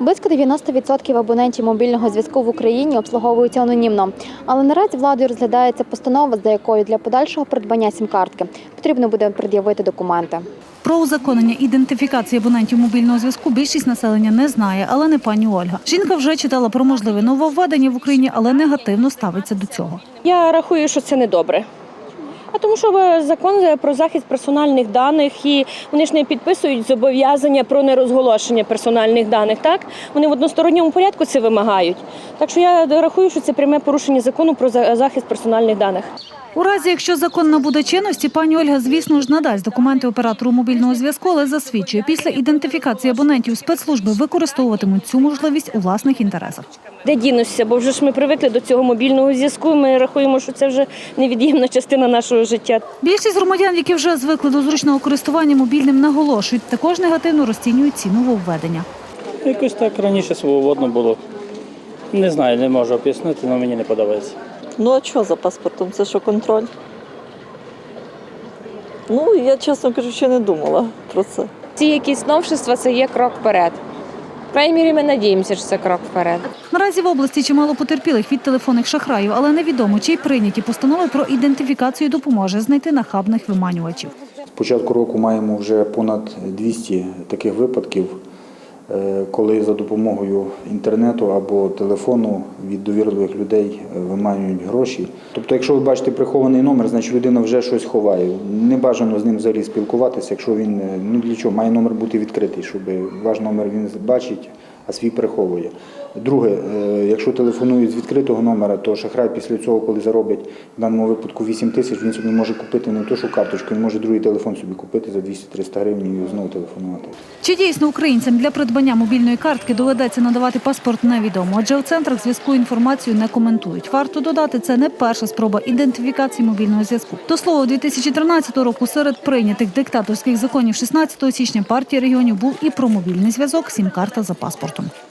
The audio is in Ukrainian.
Близько 90% абонентів мобільного зв'язку в Україні обслуговуються анонімно. Але наразі владою розглядається постанова, за якою для подальшого придбання сім-картки потрібно буде пред'явити документи. Про узаконення ідентифікації абонентів мобільного зв'язку більшість населення не знає, але не пані Ольга. Жінка вже читала про можливе нововведення в Україні, але негативно ставиться до цього. Я рахую, що це не добре. А тому що закон про захист персональних даних і вони ж не підписують зобов'язання про нерозголошення персональних даних. Так вони в односторонньому порядку це вимагають. Так що я рахую, що це пряме порушення закону про захист персональних даних. У разі, якщо закон набуде чинності, пані Ольга, звісно ж, надасть документи оператору мобільного зв'язку, але засвідчує, після ідентифікації абонентів спецслужби використовуватимуть цю можливість у власних інтересах. Де дінуся, бо вже ж ми привикли до цього мобільного зв'язку. Ми рахуємо, що це вже невід'ємна частина нашого життя. Більшість громадян, які вже звикли до зручного користування мобільним, наголошують, також негативно розцінюють ці нововведення. Якось так раніше свободно було. Не знаю, не можу об'яснити, але мені не подобається. Ну а що за паспортом? Це що контроль? Ну, я чесно кажучи, не думала про це. Ці якісь новшества це є крок вперед. В крайній мірі ми надіємося, що це крок вперед. Наразі в області чимало потерпілих від телефонних шахраїв, але невідомо, чи прийняті постанови про ідентифікацію допоможе знайти нахабних виманювачів. З початку року маємо вже понад 200 таких випадків, коли за допомогою інтернету або телефону від довірливих людей е, виманюють гроші. Тобто, якщо ви бачите прихований номер, значить людина вже щось ховає. Не бажано з ним взагалі спілкуватися, якщо він е, ну для чого має номер бути відкритий, щоб ваш номер він бачить, а свій приховує. Друге, е, якщо телефонують з відкритого номера, то шахрай після цього, коли заробить в даному випадку 8 тисяч, він собі може купити не то, що карточку, він може другий телефон собі купити за 200-300 гривень і знову телефонувати. Чи дійсно українцям для придбання мобільної картки доведеться надавати паспорт, невідомо. Адже у центрах зв'язку інформацію не коментують. Варто додати, це не перша спроба ідентифікації мобільного зв'язку. До слова, у 2013 року серед прийнятих диктаторських законів 16 січня партії регіонів був і про мобільний зв'язок, сім-карта за паспортом.